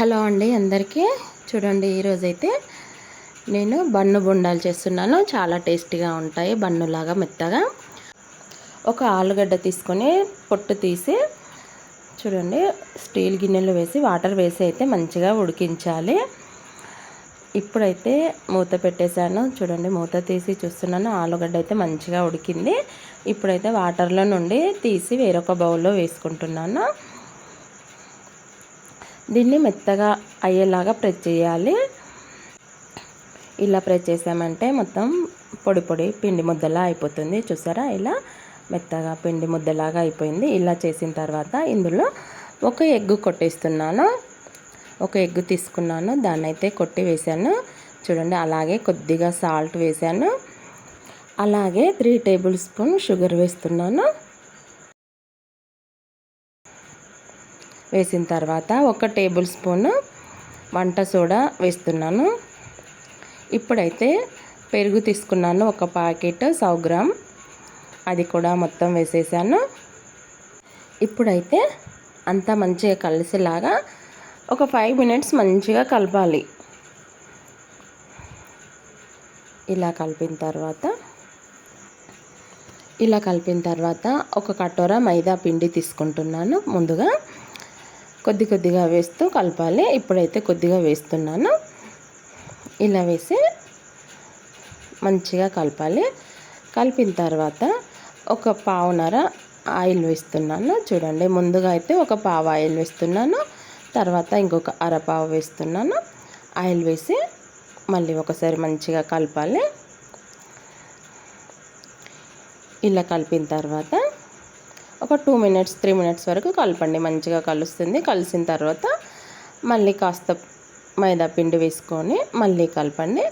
Hello అండి అందరికీ. చూడండి ఈరోజైతే నేను బన్ను బొండాలు చేస్తున్నాను. చాలా టేస్టీగా ఉంటాయి బన్నులాగా మెత్తగా. ఒక ఆలుగడ్డ తీసుకొని పొట్టు తీసి చూడండి స్టీల్ గిన్నెలో వేసి వాటర్ వేసి అయితే మంచిగా ఉడికించాలి. ఇప్పుడైతే మూత పెట్టేశాను. చూడండి మూత తీసి చూస్తున్నాను. ఆలుగడ్డ అయితే మంచిగా ఉడికింది. ఇప్పుడైతే వాటర్లో నుండి తీసి వేరొక బౌల్లో వేసుకుంటున్నాను. దీన్ని మెత్తగా అయ్యేలాగా ప్రెస్ చేయాలి. ఇలా ప్రెస్ చేసామంటే మొత్తం పొడి పొడి పిండి ముద్దలా అయిపోతుంది. చూసారా? ఇలా మెత్తగా పిండి ముద్దలాగా అయిపోయింది. ఇలా చేసిన తర్వాత ఇందులో ఒక ఎగ్గు కొట్టేస్తున్నాను. ఒక ఎగ్ తీసుకున్నాను. దాన్ని అయితే కొట్టి వేసాను చూడండి అలాగే కొద్దిగా సాల్ట్ వేసాను అలాగే త్రీ టేబుల్ స్పూన్ షుగర్ వేస్తున్నాను. వేసిన తర్వాత ఒక టేబుల్ స్పూన్ వంట సోడా వేస్తున్నాను. ఇప్పుడైతే పెరుగు తీసుకున్నాను ఒక ప్యాకెట్ సౌ గ్రామ్. అది కూడా మొత్తం వేసేసాను. ఇప్పుడైతే అంతా మంచిగా కలిసేలాగా ఒక ఫైవ్ మినిట్స్ మంచిగా కలపాలి. ఇలా కలిపిన తర్వాత ఇలా కలిపిన తర్వాత ఒక కటోర మైదా పిండి తీసుకుంటున్నాను ముందుగా. కొద్ది కొద్దిగా వేస్తూ కలపాలి. ఇప్పుడైతే కొద్దిగా వేస్తున్నాను. ఇలా వేసి మంచిగా కలపాలి. కలిపిన తర్వాత ఒక పావునర ఆయిల్ వేస్తున్నాను. చూడండి ముందుగా అయితే ఒక పావు ఆయిల్ వేస్తున్నాను. తర్వాత ఇంకొక అరపావు వేస్తున్నాను. ఆయిల్ వేసి మళ్ళీ ఒకసారి మంచిగా కలపాలి. ఇలా కలిపిన తర్వాత ఒక టూ మినిట్స్ త్రీ మినిట్స్ వరకు కలపండి. మంచిగా కలుస్తుంది. కలిసిన తర్వాత మళ్ళీ కాస్త మైదా పిండి వేసుకొని మళ్ళీ కలపండి.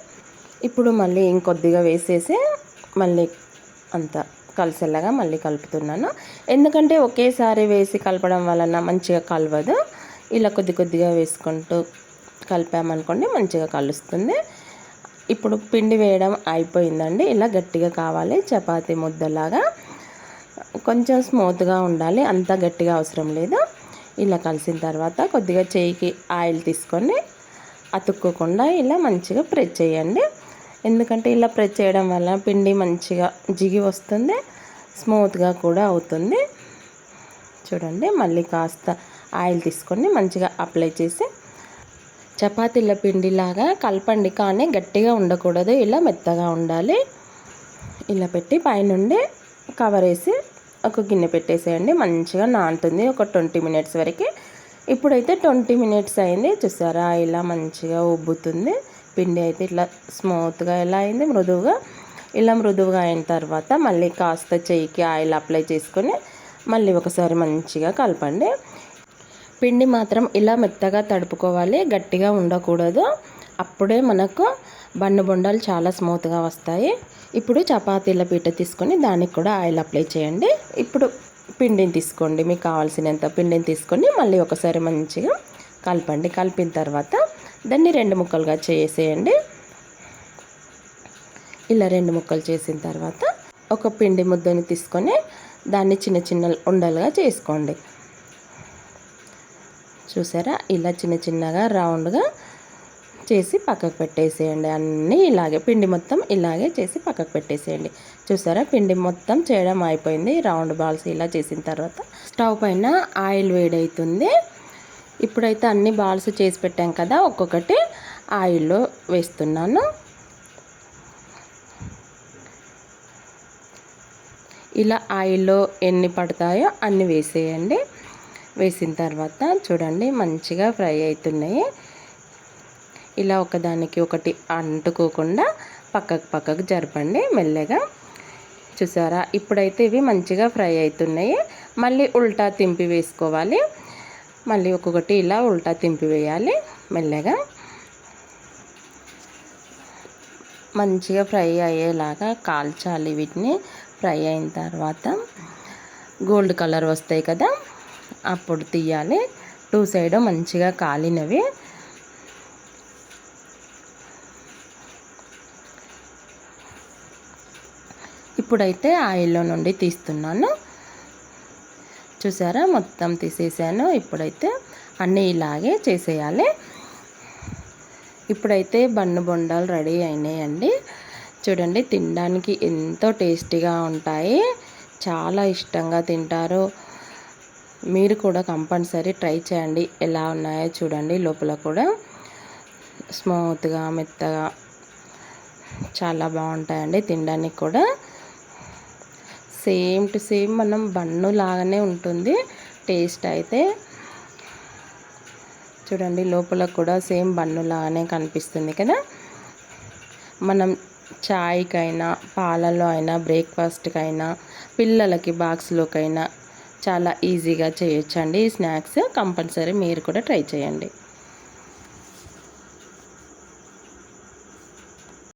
ఇప్పుడు మళ్ళీ ఇంకొద్దిగా వేసేసి మళ్ళీ అంతా కలిసేలాగా మళ్ళీ కలుపుతున్నాను. ఎందుకంటే ఒకేసారి వేసి కలపడం వలన మంచిగా కలవదు. ఇలా కొద్ది కొద్దిగా వేసుకుంటూ కలిపామనుకోండి మంచిగా కలుస్తుంది. ఇప్పుడు పిండి వేయడం అయిపోయిందండి. ఇలా గట్టిగా కావాలి. చపాతీ ముద్దలాగా కొంచెం స్మూత్గా ఉండాలి. అంత గట్టిగా అవసరం లేదు. ఇలా కలిసిన తర్వాత కొద్దిగా చేయికి ఆయిల్ తీసుకొని అతుక్కోకుండా ఇలా మంచిగా ప్రెస్ చేయండి. ఎందుకంటే ఇలా ప్రెస్ చేయడం వల్ల పిండి మంచిగా జిగి వస్తుంది. స్మూత్గా కూడా అవుతుంది. చూడండి మళ్ళీ కాస్త ఆయిల్ తీసుకొని మంచిగా అప్లై చేసి చపాతీల పిండిలాగా కలపండి. కానీ గట్టిగా ఉండకూడదు. ఇలా మెత్తగా ఉండాలి. ఇలా పెట్టి పైనుండి కవర్ వేసి ఒక గిన్నె పెట్టేసేయండి. మంచిగా నానుతుంది. ఒక ట్వంటీ మినిట్స్ వరకు. ఇప్పుడైతే ట్వంటీ మినిట్స్ అయింది. చూసారా? ఇలా మంచిగా ఉబ్బుతుంది. పిండి అయితే ఇట్లా స్మూత్గా ఎలా అయింది? మృదువుగా. ఇలా మృదువుగా అయిన తర్వాత మళ్ళీ కాస్త చెయ్యికి ఆయిల్ అప్లై చేసుకొని మళ్ళీ ఒకసారి మంచిగా కలపండి. పిండి మాత్రం ఇలా మెత్తగా తడుపుకోవాలి. గట్టిగా ఉండకూడదు. అప్పుడే మనకు బన్ను బొండాలు చాలా స్మూత్గా వస్తాయి. ఇప్పుడు చపాతీల పీట తీసుకొని దానికి కూడా ఆయిల్ అప్లై చేయండి. ఇప్పుడు పిండిని తీసుకోండి. మీకు కావాల్సినంత పిండిని తీసుకొని మళ్ళీ ఒకసారి మంచిగా కలపండి. కలిపిన తర్వాత దాన్ని రెండు ముక్కలుగా చేసేయండి. ఇలా రెండు ముక్కలు చేసిన తర్వాత ఒక పిండి ముద్దని తీసుకొని దాన్ని చిన్న చిన్న ఉండలుగా చేసుకోండి. చూసారా? ఇలా చిన్న చిన్నగా రౌండ్గా చేసి పక్కకు పెట్టేసేయండి. అన్నీ ఇలాగే పిండి మొత్తం ఇలాగే చేసి పక్కకు పెట్టేసేయండి. చూసారా? పిండి మొత్తం చేయడం అయిపోయింది. రౌండ్ బాల్స్ ఇలా చేసిన తర్వాత స్టవ్ పైన ఆయిల్ వేడవుతుంది ఇప్పుడైతే అన్ని బాల్స్ చేసి పెట్టాం కదా ఒక్కొక్కటి ఆయిల్లో వేస్తున్నాను. ఇలా ఆయిల్లో ఎన్ని పడతాయో అన్ని వేసేయండి. వేసిన తర్వాత చూడండి మంచిగా ఫ్రై అవుతున్నాయి. ఇలా ఒకదానికి ఒకటి అంటుకోకుండా పక్కకు పక్కకు జరపండి మెల్లగా. చూసారా? ఇప్పుడైతే ఇవి మంచిగా ఫ్రై అవుతున్నాయి. మళ్ళీ ఉల్టా తింపి వేసుకోవాలి. మళ్ళీ ఒక్కొక్కటి ఇలా ఉల్టా తింపి వేయాలి మెల్లగా. మంచిగా ఫ్రై అయ్యేలాగా కాల్చాలి వీటిని. ఫ్రై అయిన తర్వాత గోల్డ్ కలర్ వస్తాయి కదా అప్పుడు తీయాలి. టూ సైడ్ మంచిగా కాలినవి. ఇప్పుడైతే ఆయిల్లో నుండి తీస్తున్నాను. చూసారా? మొత్తం తీసేసాను. ఇప్పుడైతే అన్నీ ఇలాగే చేసేయాలి. ఇప్పుడైతే బన్ను బొండాలు రెడీ అయినాయండి. చూడండి తినడానికి ఎంతో టేస్టీగా ఉంటాయి. చాలా ఇష్టంగా తింటారు. మీరు కూడా కంపల్సరీ ట్రై చేయండి. ఎలా ఉన్నాయో చూడండి లోపల కూడా. స్మూత్గా మెత్తగా చాలా బాగుంటాయండి తినడానికి కూడా. సేమ్ టు సేమ్ మనం బన్ను లాగానే ఉంటుంది. టేస్ట్ అయితే చూడండి లోపల కూడా సేమ్ బన్ను లాగానే కనిపిస్తుంది కదా. మనం చాయ్కైనా పాలలో అయినా బ్రేక్ఫాస్ట్కైనా పిల్లలకి బాక్స్లోకైనా చాలా ఈజీగా చేయొచ్చండి ఈ స్నాక్స్. కంపల్సరీ మీరు కూడా ట్రై చేయండి.